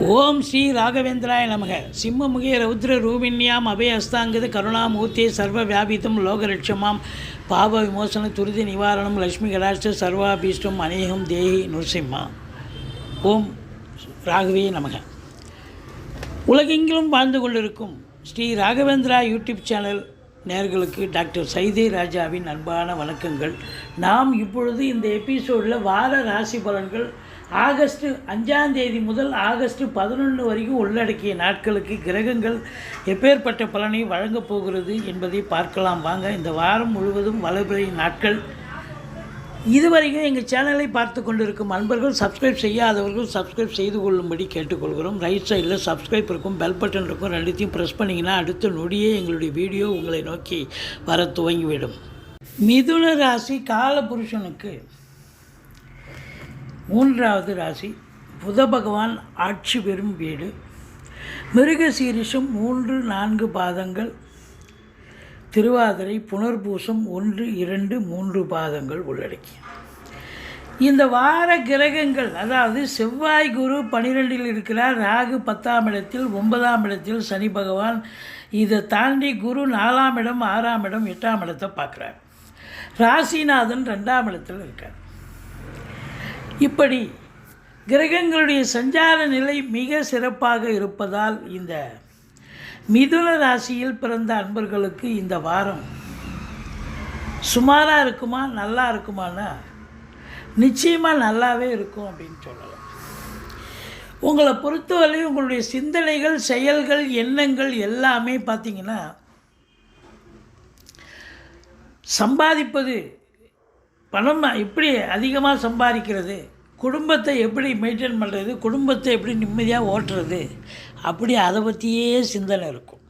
ஓம் ஸ்ரீ ராகவேந்திராய நமக. சிம்மமுகே ரௌத்ர ரூபிண்யாம் அபயஸ்தாங்கது கருணாமூர்த்தி சர்வ வியாபித்தம் லோகலட்சமாம் பாப விமோசன துரிதி நிவாரணம் லக்ஷ்மி கடாஷ்ட சர்வாபீஷ்டம் அநேகம் தேஹி நுர்சிம்மா. ஓம் ராகவே நமக. உலகெங்கிலும் வாழ்ந்து கொண்டிருக்கும் ஸ்ரீ ராகவேந்திரா யூடியூப் சேனல் நேர்களுக்கு டாக்டர் சைதே ராஜாவின் அன்பான வணக்கங்கள். நாம் இப்பொழுது இந்த எபிசோடில் வார ராசி பலன்கள் ஆகஸ்ட் அஞ்சாம் தேதி முதல் ஆகஸ்ட் பதினொன்று வரைக்கும் உள்ளடக்கிய நாட்களுக்கு கிரகங்கள் எப்பேற்பட்ட பலனை வழங்கப் போகிறது என்பதை பார்க்கலாம். வாங்க இந்த வாரம் முழுவதும் வளர்பிறை நாட்கள். இதுவரைக்கும் எங்கள் சேனலை பார்த்து கொண்டிருக்கும் அன்பர்கள் சப்ஸ்கிரைப் செய்யாதவர்கள் சப்ஸ்கிரைப் செய்து கொள்ளும்படி கேட்டுக்கொள்கிறோம். ரைட் சைடில் சப்ஸ்கிரைப் இருக்கும் பெல் பட்டன் இருக்கும். ரெண்டுத்தையும் ப்ரெஸ் பண்ணிங்கன்னா அடுத்த நொடியே எங்களுடைய வீடியோ உங்களை நோக்கி வர துவங்கிவிடும். மிதுன ராசி காலபுருஷனுக்கு மூன்றாவது ராசி புத பகவான் ஆட்சி பெறும் வீடு. மிருக சீரிஷம் மூன்று நான்கு பாதங்கள். திருவாதிரை புனர்பூசம் ஒன்று இரண்டு மூன்று பாதங்கள் உள்ளடக்கி இந்த வார கிரகங்கள் அதாவது செவ்வாய் குரு பனிரெண்டில் இருக்கிறார் ராகு பத்தாம் இடத்தில் ஒன்பதாம் இடத்தில் சனி பகவான் இதை தாண்டி குரு நாலாம் இடம் ஆறாம் இடம் எட்டாம் இடத்தை பார்க்குறார். ராசிநாதன் ரெண்டாம் இடத்தில் இருக்கார். இப்படி கிரகங்களுடைய சஞ்சார நிலை மிக சிறப்பாக இருப்பதால் இந்த மிதுன ராசியில் பிறந்த அன்பர்களுக்கு இந்த வாரம் சுமாராக இருக்குமா நல்லா இருக்குமானா? நிச்சயமாக நல்லாவே இருக்கும் அப்படின்னு சொல்லலாம். உங்களை பொறுத்தவரை உங்களுடைய சிந்தனைகள் செயல்கள் எண்ணங்கள் எல்லாமே பார்த்தீங்கன்னா சம்பாதிப்பது பணம் எப்படி அதிகமாக சம்பாதிக்கிறது? குடும்பத்தை எப்படி மெயின்டைன் பண்ணுறது குடும்பத்தை எப்படி நிம்மதியாக ஓட்டுறது? அப்படி அதை பற்றியே சிந்தனை இருக்கும்.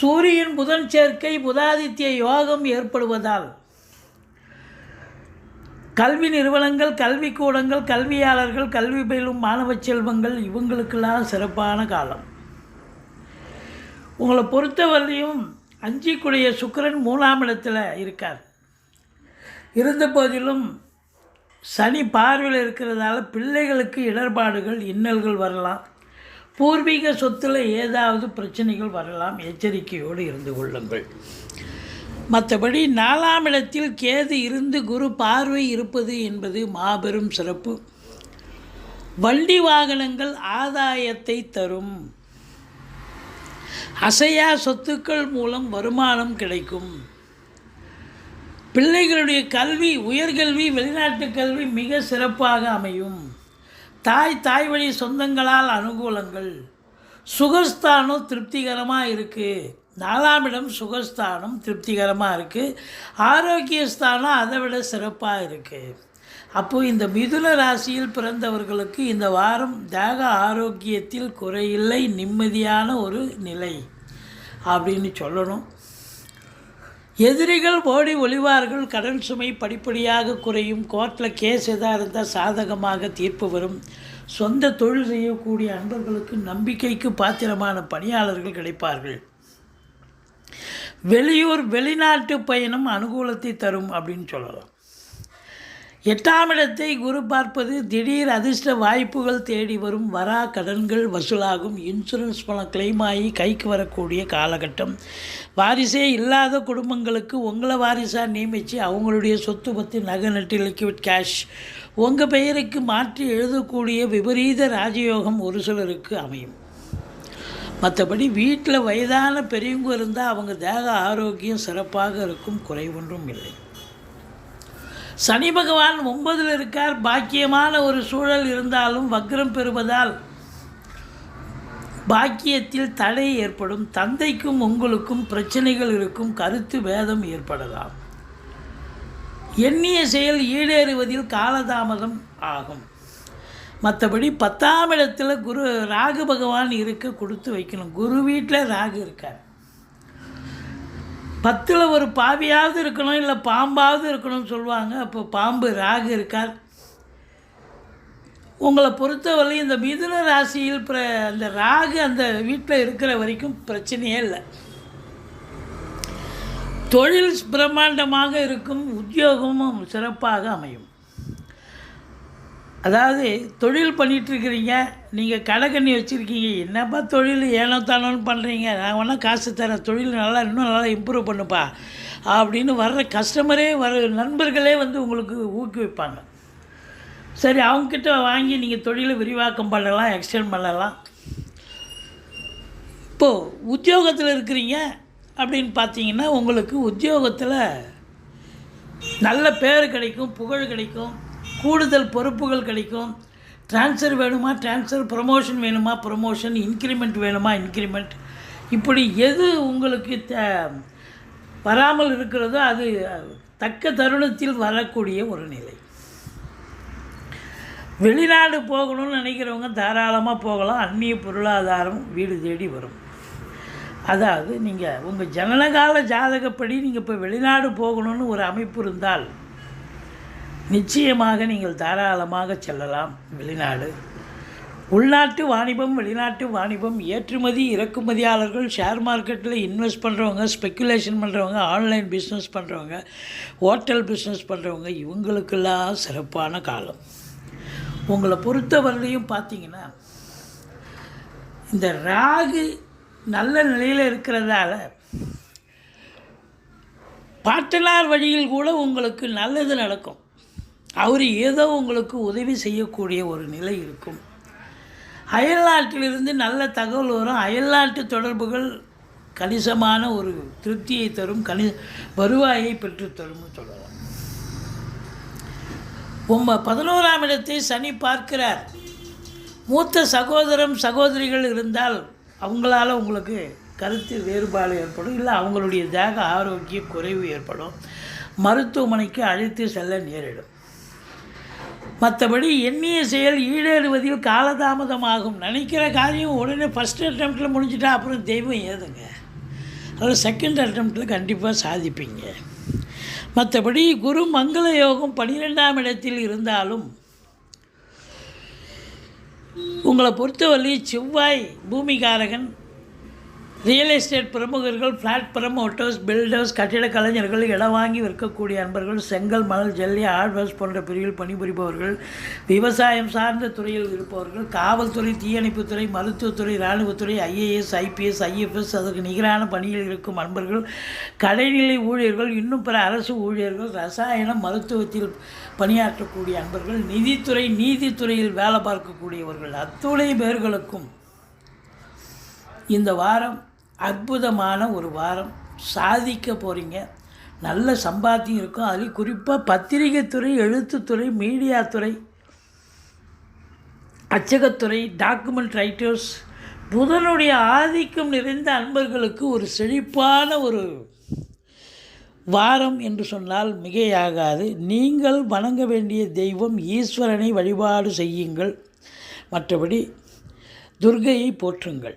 சூரியன் புதன் சேர்க்கை புதாதித்ய யோகம் ஏற்படுவதால் கல்வி நிறுவனங்கள் கல்விக்கூடங்கள் கல்வியாளர்கள் கல்வி பயிலும் மாணவ செல்வங்கள் இவங்களுக்கெல்லாம் சிறப்பான காலம். உங்களை பொறுத்தவரையும் அஞ்சிக்குடைய சுக்கிரன் மூணாம் இடத்துல இருக்கார். இருந்த போதிலும் சனி பார்வையில் இருக்கிறதால பிள்ளைகளுக்கு இடர்பாடுகள் இன்னல்கள் வரலாம். பூர்வீக சொத்தில் ஏதாவது பிரச்சனைகள் வரலாம். எச்சரிக்கையோடு இருந்து கொள்ளுங்கள். மற்றபடி நாலாம் இடத்தில் கேது இருந்து குரு பார்வை இருப்பது என்பது மாபெரும் சிறப்பு. வண்டி வாகனங்கள் ஆதாயத்தை தரும். அசையா சொத்துக்கள் மூலம் வருமானம் கிடைக்கும். பிள்ளைகளுடைய கல்வி உயர்கல்வி வெளிநாட்டு கல்வி மிக சிறப்பாக அமையும். தாய் தாய் வழி சொந்தங்களால் அனுகூலங்கள். சுகஸ்தானம் திருப்திகரமாக இருக்குது நாலாம் இடம் சுகஸ்தானம் திருப்திகரமாக இருக்குது ஆரோக்கியஸ்தானம் அதை விட சிறப்பாக இருக்குது அப்போது இந்த மிதுன ராசியில் பிறந்தவர்களுக்கு இந்த வாரம் தேக ஆரோக்கியத்தில் குறையில்லை நிம்மதியான ஒரு நிலை அப்படின்னு சொல்லணும். எதிரிகள் ஓடி ஒளிவார்கள் கடன் சுமை படிப்படியாக குறையும் கோர்ட்டில் கேஸ் எதாக இருந்தால் சாதகமாக தீர்ப்பு வரும். சொந்த தொழில் செய்யக்கூடிய அன்பர்களுக்கு நம்பிக்கைக்கு பாத்திரமான பணியாளர்கள் கிடைப்பார்கள். வெளியூர் வெளிநாட்டு பயணம் அனுகூலத்தை தரும் அப்படின்னு சொல்லலாம். எட்டாம் இடத்தை குரு பார்ப்பது திடீர் அதிர்ஷ்ட வாய்ப்புகள் தேடி வரும். வரா கடன்கள் வசூலாகும். இன்சூரன்ஸ் பணம் கிளைம் ஆகி கைக்கு வரக்கூடிய காலகட்டம். வாரிசே இல்லாத குடும்பங்களுக்கு உங்களை வாரிசாக நியமித்து அவங்களுடைய சொத்து பற்றி நகை நட்டு லிக்விட் கேஷ் உங்கள் பெயருக்கு மாற்றி எழுதக்கூடிய விபரீத ராஜயோகம் ஒரு சிலருக்கு அமையும். மற்றபடி வீட்டில் வயதான பெரியவங்க இருந்தால் அவங்க தேக ஆரோக்கியம் சிறப்பாக இருக்கும். குறைவொன்றும் இல்லை. சனி பகவான் ஒன்பதில் இருக்கார். பாக்கியமான ஒரு சூழல் இருந்தாலும் வக்ரம் பெறுவதால் பாக்கியத்தில் தடை ஏற்படும். தந்தைக்கும் உங்களுக்கும் பிரச்சனைகள் இருக்கும். கருத்து வேதம் ஏற்படலாம். எண்ணிய செயல் ஈடேறுவதில் காலதாமதம் ஆகும். மற்றபடி பத்தாம் இடத்தில் குரு ராகு பகவான் இருக்க கொடுத்து வைக்கணும். குரு வீட்டில் ராகு இருக்கார். பத்தில் ஒரு பாவியாவது இருக்கணும் இல்லை பாம்பாவது இருக்கணும்னு சொல்லுவாங்க. அப்போ பாம்பு ராகு இருக்கார். உங்களை பொறுத்தவரை இந்த மிதுன ராசியில் பிர அந்த ராகு அந்த வீட்டில் இருக்கிற வரைக்கும் பிரச்சனையே இல்லை. தொழில் பிரம்மாண்டமாக இருக்கும் உத்தியோகமும் சிறப்பாக அமையும். அதாவது தொழில் பண்ணிகிட்ருக்கிறீங்க நீங்கள் கடைக்கண்ணி வச்சுருக்கீங்க. என்னப்பா தொழில் ஏனோ தானோன்னு பண்ணுறீங்க நான் வேணால் காசு தரேன். தொழில் நல்லா இன்னும் நல்லா இம்ப்ரூவ் பண்ணுப்பா. அப்படின்னு வர்ற கஸ்டமரே வர நண்பர்களே வந்து உங்களுக்கு ஊக்குவிப்பாங்க. சரி அவங்கக்கிட்ட வாங்கி நீங்கள் தொழிலை விரிவாக்கம் பண்ணலாம் எக்ஸ்டெண்ட் பண்ணலாம். இப்போது உத்தியோகத்தில் இருக்கிறீங்க அப்படின்னு பார்த்தீங்கன்னா உங்களுக்கு உத்தியோகத்தில் நல்ல பேர் கிடைக்கும் புகழ் கிடைக்கும். கூடுதல் பொறுப்புகள் கிடைக்கும். ட்ரான்ஸ்ஃபர் வேணுமா? ட்ரான்ஸ்ஃபர் ப்ரமோஷன் வேணுமா? ப்ரமோஷன் இன்க்ரிமெண்ட் வேணுமா? இன்க்ரிமெண்ட் இப்படி எது உங்களுக்கு த வராமல் இருக்கிறதோ அது தக்க தருணத்தில் வரக்கூடிய ஒரு நிலை. வெளிநாடு போகணும்னு நினைக்கிறவங்க தாராளமாக போகலாம். அந்நிய பொருளாதாரம் வீடு தேடி வரும். அதாவது நீங்கள் உங்கள் ஜனனகால ஜாதகப்படி நீங்கள் இப்போ வெளிநாடு போகணும்னு ஒரு அமைப்பு இருந்தால் நிச்சயமாக நீங்கள் தாராளமாக செல்லலாம் வெளிநாடு. உள்நாட்டு வாணிபம் வெளிநாட்டு வாணிபம் ஏற்றுமதி இறக்குமதியாளர்கள் ஷேர் மார்க்கெட்டில் இன்வெஸ்ட் பண்ணுறவங்க ஸ்பெக்குலேஷன் பண்ணுறவங்க ஆன்லைன் பிஸ்னஸ் பண்ணுறவங்க ஹோட்டல் பிஸ்னஸ் பண்ணுறவங்க இவங்களுக்கெல்லாம் சிறப்பான காலம். உங்களை பொறுத்தவரையிலையும் பார்த்தீங்கன்னா இந்த ராகு நல்ல நிலையில் இருக்கிறதால பாட்டனார் வழியில் கூட உங்களுக்கு நல்லது நடக்கும். அவர் ஏதோ உங்களுக்கு உதவி செய்யக்கூடிய ஒரு நிலை இருக்கும். அயல்நாட்டிலிருந்து நல்ல தகவல் வரும். அயல்நாட்டு தொடர்புகள் கணிசமான ஒரு திருப்தியை தரும். கணி வருவாயை பெற்றுத்தரும் சொல்லலாம். உம்ம பதினோராம் இடத்தை சனி பார்க்கிறார். மூத்த சகோதரம் சகோதரிகள் இருந்தால் அவங்களால உங்களுக்கு கருத்து வேறுபாடு ஏற்படும். இல்லை அவங்களுடைய தேக ஆரோக்கிய குறைவு ஏற்படும். மருத்துவமனைக்கு அழைத்து செல்ல நேரிடும். மற்றபடி எண்ணிய செயல் ஈடேறுவதில் காலதாமதமாகும். நினைக்கிற காரியம் உடனே ஃபஸ்ட் அட்டம்ப்டில் முடிஞ்சிட்டா அப்புறம் தெய்வம் ஏதுங்க? அதில் செகண்ட் அட்டம்ப்டில் கண்டிப்பாக சாதிப்பீங்க. மற்றபடி குரு மங்கள யோகம் பன்னிரெண்டாம் இடத்தில் இருந்தாலும் உங்களை பொறுத்தவரை செவ்வாய் பூமிகாரகன் ரியல் எஸ்டேட் பிரமுகர்கள் ஃப்ளாட் ப்ரமோட்டர்ஸ் பில்டர்ஸ் கட்டிட கலைஞர்கள் இடம் வாங்கி விற்கக்கூடிய அன்பர்கள் செங்கல் மணல் ஜல்லி ஆழ்வர்ஸ் போன்ற பிரிவில் பணிபுரிபவர்கள் விவசாயம் சார்ந்த துறையில் இருப்பவர்கள் காவல்துறை தீயணைப்புத்துறை மருத்துவத்துறை இராணுவத்துறை ஐஏஎஸ் ஐபிஎஸ் ஐஎஃப்எஸ் அதற்கு நிகரான பணியில் இருக்கும் அன்பர்கள் கடைநிலை ஊழியர்கள் இன்னும் பிற அரசு ஊழியர்கள் ரசாயனம் மருத்துவத்தில் பணியாற்றக்கூடிய அன்பர்கள் நிதித்துறை நீதித்துறையில் வேலை பார்க்கக்கூடியவர்கள் அத்துணை பேர்களுக்கும் இந்த வாரம் அற்புதமான ஒரு வாரம். சாதிக்க போகிறீங்க நல்ல சம்பாத்தியம் இருக்கும். அதில் குறிப்பாக பத்திரிகைத்துறை எழுத்துத்துறை மீடியாத்துறை அச்சகத்துறை டாக்குமெண்ட் ரைட்டர்ஸ் புதனுடைய ஆதிக்கம் நிறைந்த அன்பர்களுக்கு ஒரு செழிப்பான ஒரு வாரம் என்று சொன்னால் மிகையாகாது. நீங்கள் வணங்க வேண்டிய தெய்வம் ஈஸ்வரனை வழிபாடு செய்யுங்கள். மற்றபடி துர்கையை போற்றுங்கள்.